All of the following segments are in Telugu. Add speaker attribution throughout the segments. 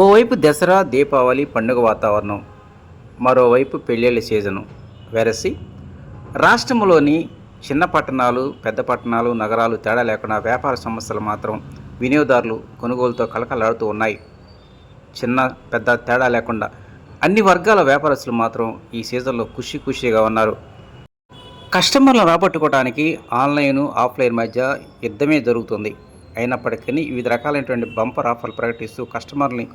Speaker 1: ఓవైపు దసరా దీపావళి పండుగ వాతావరణం మరోవైపు పెళ్ళిళ్ళ సీజను. వెరసి రాష్ట్రంలోని చిన్న పట్టణాలు పెద్ద పట్టణాలు నగరాలు తేడా లేకుండా వ్యాపార సంస్థలు మాత్రం వినియోగదారులు కొనుగోలుతో కలకలాడుతూ ఉన్నాయి. చిన్న పెద్ద తేడా లేకుండా అన్ని వర్గాల వ్యాపారస్తులు మాత్రం ఈ సీజన్లో ఖుషి ఖుషిగా ఉన్నారు. కస్టమర్లను రాబట్టుకోవడానికి ఆన్లైన్ ఆఫ్లైన్ మధ్య యుద్ధమే జరుగుతుంది. అయినప్పటికీ వివిధ రకాలైనటువంటి బంపర్ ఆఫర్లు ప్రకటిస్తూ కస్టమర్ని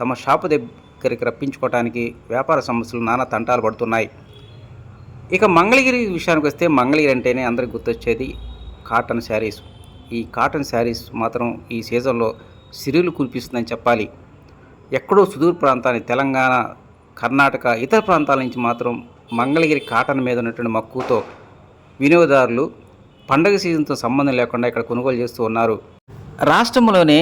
Speaker 1: తమ షాపు దగ్గరికి రప్పించుకోవడానికి వ్యాపార సమస్యలు నానా తంటాలు పడుతున్నాయి. ఇక మంగళగిరి విషయానికి వస్తే మంగళగిరి అంటేనే అందరికి గుర్తొచ్చేది కాటన్ శారీస్. ఈ కాటన్ శారీస్ మాత్రం ఈ సీజన్లో సిరులు కురిపిస్తుందని చెప్పాలి. ఎక్కడో సుదూర ప్రాంతాన్ని తెలంగాణ కర్ణాటక ఇతర ప్రాంతాల నుంచి మాత్రం మంగళగిరి కాటన్ మీద ఉన్నటువంటి మక్కువతో వినియోగదారులు పండగ సీజన్తో సంబంధం లేకుండా ఇక్కడ కొనుగోలు చేస్తూ ఉన్నారు. రాష్ట్రంలోనే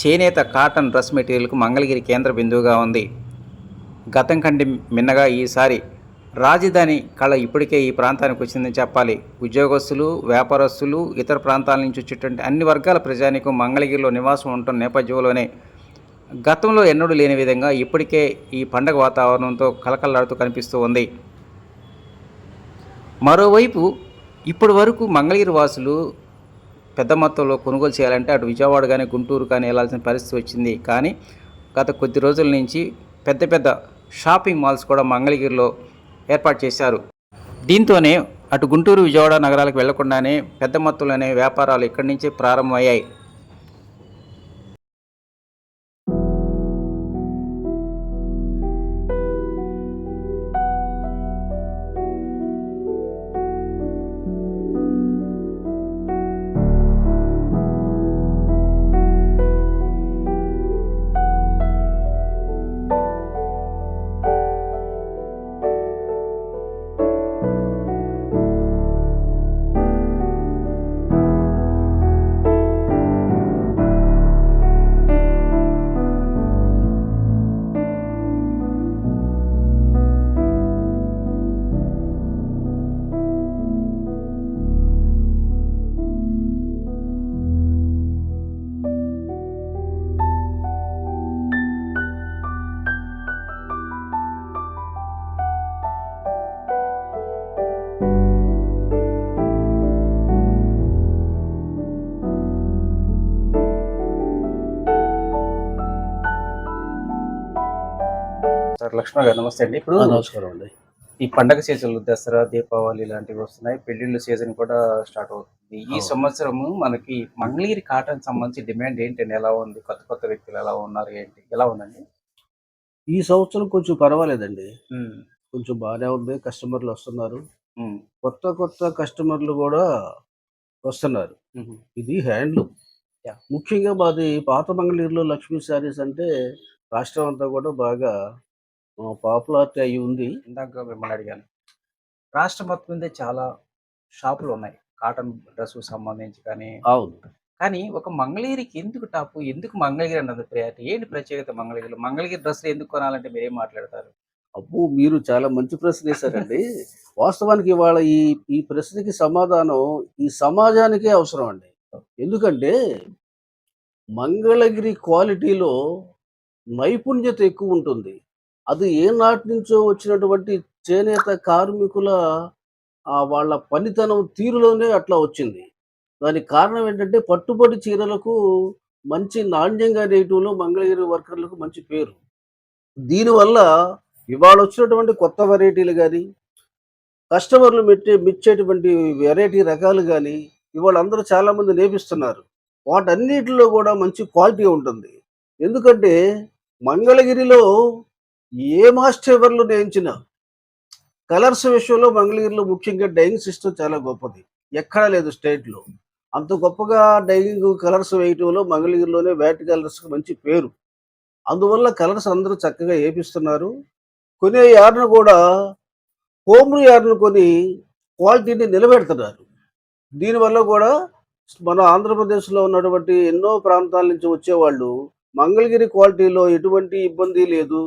Speaker 1: చేనేత కాటన్ డ్రెస్ మెటీరియల్కు మంగళగిరి కేంద్ర బిందువుగా ఉంది. గతం కంటే మిన్నగా ఈసారి రాజధాని కళ ఇప్పటికే ఈ ప్రాంతానికి వచ్చిందని చెప్పాలి. ఉద్యోగస్తులు వ్యాపారస్తులు ఇతర ప్రాంతాల నుంచి వచ్చేటువంటి అన్ని వర్గాల ప్రజానికం మంగళగిరిలో నివాసం ఉంటున్న నేపథ్యంలోనే గతంలో ఎన్నడూ లేని విధంగా ఇప్పటికే ఈ పండగ వాతావరణంతో కలకల్లాడుతూ కనిపిస్తూ ఉంది. మరోవైపు ఇప్పటి వరకు మంగళగిరి వాసులు పెద్ద మొత్తంలో కొనుగోలు చేయాలంటే అటు విజయవాడ కానీ గుంటూరు కానీ వెళ్ళాల్సిన పరిస్థితి వచ్చింది. కానీ గత కొద్ది రోజుల నుంచి పెద్ద పెద్ద షాపింగ్ మాల్స్ కూడా మంగళగిరిలో ఏర్పాటు చేశారు. దీంతోనే అటు గుంటూరు విజయవాడ నగరాలకు వెళ్ళకుండానే పెద్ద మొత్తంలోనే వ్యాపారాలు ఇక్కడి నుంచే ప్రారంభమయ్యాయి. సార్ లక్ష్మణ్ గారు నమస్తే అండి. ఇప్పుడు
Speaker 2: నమస్కారం అండి.
Speaker 1: ఈ పండగ సీజన్లు దసరా దీపావళి లాంటివి వస్తున్నాయి. పెళ్ళిళ్ళ సీజన్ కూడా స్టార్ట్ అవుతుంది. ఈ
Speaker 2: అవును.
Speaker 1: సంవత్సరము మనకి మంగళగిరి కాటన్ సంబంధించి డిమాండ్ ఏంటండి? ఎలా ఉంది? కొత్త కొత్త వ్యక్తులు ఎలా ఉన్నారు? ఏంటి? ఎలా ఉందండి?
Speaker 2: ఈ సంవత్సరం కొంచెం పర్వాలేదండి. కొంచెం బాగానే ఉంది. కస్టమర్లు వస్తున్నారు. కొత్త కొత్త కస్టమర్లు కూడా వస్తున్నారు. ఇది హ్యాండ్లూమ్. ముఖ్యంగా మాది పాత మంగళగిరిలో లక్ష్మీ శారీస్ అంటే రాష్ట్రం అంతా కూడా బాగా పాపులారిటీ అయి ఉంది.
Speaker 1: ఇందాక మిమ్మల్ని అడిగాను. రాష్ట్రం మొత్తం మీద చాలా షాపులు ఉన్నాయి. కాటన్ డ్రెస్ సంబంధించి కానీ
Speaker 2: అవును.
Speaker 1: కానీ ఒక మంగళగిరికి ఎందుకు టాపు? ఎందుకు మంగళగిరి అన్నది ప్రయారిటీ? ఏంటి ప్రత్యేకత మంగళగిరిలో? మంగళగిరి డ్రెస్సులు ఎందుకు కొనాలంటే మీరు మాట్లాడతారు?
Speaker 2: అబ్బో మీరు చాలా మంచి ప్రశ్న వేశారండి. వాస్తవానికి ఇవాళ ఈ ఈ ప్రశ్నకి సమాధానం ఈ సమాజానికే అవసరం అండి. ఎందుకంటే మంగళగిరి క్వాలిటీలో నైపుణ్యత ఎక్కువ ఉంటుంది. అది ఏ నాటి నుంచో వచ్చినటువంటి చేనేత కార్మికుల వాళ్ళ పనితనం తీరులోనే అట్లా వచ్చింది. దానికి కారణం ఏంటంటే పట్టుబడి చీరలకు మంచి నాణ్యంగా నేయటంలో మంగళగిరి వర్కర్లకు మంచి పేరు. దీనివల్ల ఇవాళ వచ్చినటువంటి కొత్త వెరైటీలు కానీ కస్టమర్లు మెట్టే మెచ్చేటువంటి వెరైటీ రకాలు కానీ ఇవాళ అందరూ చాలామంది నేపిస్తున్నారు. వాటన్నిటిలో కూడా మంచి క్వాలిటీ ఉంటుంది. ఎందుకంటే మంగళగిరిలో ఏ మాస్టర్ ఎవరిలో నేయించిన కలర్స్ విషయంలో మంగళగిరిలో ముఖ్యంగా డైయింగ్ సిస్టమ్ చాలా గొప్పది. ఎక్కడా లేదు స్టేట్లో. అంత గొప్పగా డైయింగ్ కలర్స్ వేయటంలో మంగళగిరిలోనే వ్యాట్ కలర్స్కి మంచి పేరు. అందువల్ల కలర్స్ అందరూ చక్కగా వేపిస్తున్నారు కొనే యార్ను కూడా హోమ్లు యార్ను కొని క్వాలిటీని నిలబెడుతున్నారు. దీనివల్ల కూడా మన ఆంధ్రప్రదేశ్లో ఉన్నటువంటి ఎన్నో ప్రాంతాల నుంచి వచ్చేవాళ్ళు మంగళగిరి క్వాలిటీలో ఎటువంటి ఇబ్బంది లేదు.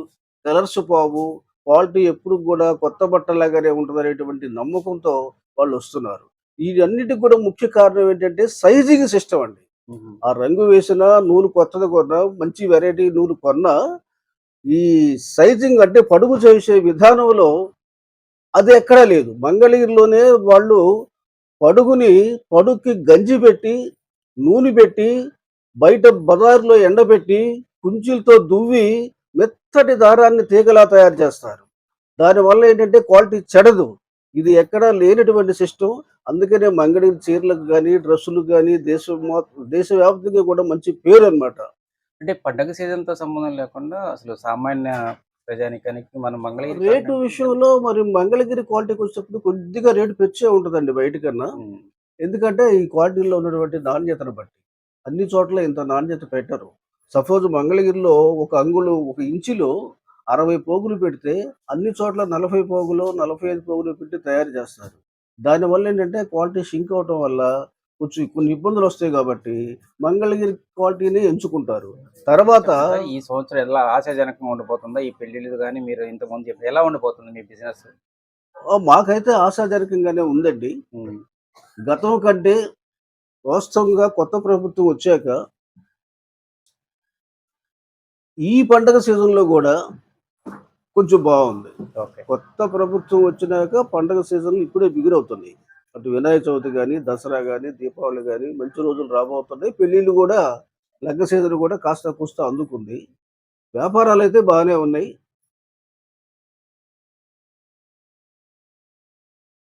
Speaker 2: కలర్స్ పోవు క్వాలిటీ ఎప్పుడు కూడా కొత్త బట్టలాగానే ఉంటుంది అనేటువంటి నమ్మకంతో వాళ్ళు వస్తున్నారు. వీటన్నిటికి కూడా ముఖ్య కారణం ఏంటంటే సైజింగ్ సిస్టమ్ అండి. ఆ రంగు వేసిన నూనె కొత్తది కొన్నా మంచి వెరైటీ నూనె కొన్నా ఈ సైజింగ్ అంటే పడుగు చేసే విధానంలో అది ఎక్కడా లేదు. మంగళగిరిలోనే వాళ్ళు పడుగుని పడుగుకి గంజి పెట్టి నూనె పెట్టి బయట బజార్లో ఎండబెట్టి కుంచీలతో దువ్వి మెత్తటి దారాన్ని తీగలా తయారు చేస్తారు. దానివల్ల ఏంటంటే క్వాలిటీ చెడదు. ఇది ఎక్కడా లేనటువంటి సిస్టమ్ అందుకనే మంగళగిరి చీరలకు కానీ డ్రెస్సులకు కానీ దేశ దేశవ్యాప్తంగా కూడా మంచి పేరు అన్నమాట
Speaker 1: అంటే పండగ సీజన్తో సంబంధం లేకుండా అసలు సామాన్య ప్రజానికానికి మనం మంగళగిరి
Speaker 2: రేటు విషయంలో మరి మంగళగిరి క్వాలిటీకి వచ్చేటప్పుడు కొద్దిగా రేటు పెంచే ఉంటుందండి బయట కన్నా. ఎందుకంటే ఈ క్వాలిటీలో ఉన్నటువంటి నాణ్యతను బట్టి అన్ని చోట్ల ఇంత నాణ్యత పెట్టరు. సపోజ్ మంగళగిరిలో ఒక అంగుళం ఒక ఇంచులో అరవై పోగులు పెడితే అన్ని చోట్ల నలభై పోగులు నలభై ఐదు పోగులు పెట్టి తయారు చేస్తారు. దానివల్ల ఏంటంటే క్వాలిటీ షింక్ అవటం వల్ల కొంచెం కొన్ని ఇబ్బందులు వస్తాయి కాబట్టి మంగళగిరి క్వాలిటీని ఎంచుకుంటారు. తర్వాత
Speaker 1: ఈ సంవత్సరం ఎలా ఆశాజనకంగా ఉండిపోతుందా ఈ పెళ్ళిళ్ళు కానీ మీరు ఇంతకుముందు చెప్పి ఎలా ఉండిపోతుంది మీ బిజినెస్?
Speaker 2: మాకైతే ఆశాజనకంగానే ఉందండి. గతం కంటే వాస్తవంగా కొత్త ప్రభుత్వం వచ్చాక ఈ పండగ సీజన్లో కూడా కొంచెం బాగుంది. కొత్త ప్రభుత్వం వచ్చినాక పండగ సీజన్ ఇప్పుడే బిగురవుతున్నాయి అటు వినాయక చవితి కానీ దసరా కానీ దీపావళి కానీ మంచి రోజులు రాబోతున్నాయి. పెళ్ళిళ్ళు కూడా లగ్గ సీజన్ కూడా కాస్త కూస్త అందుకుంది. వ్యాపారాలు అయితే బాగానే ఉన్నాయి.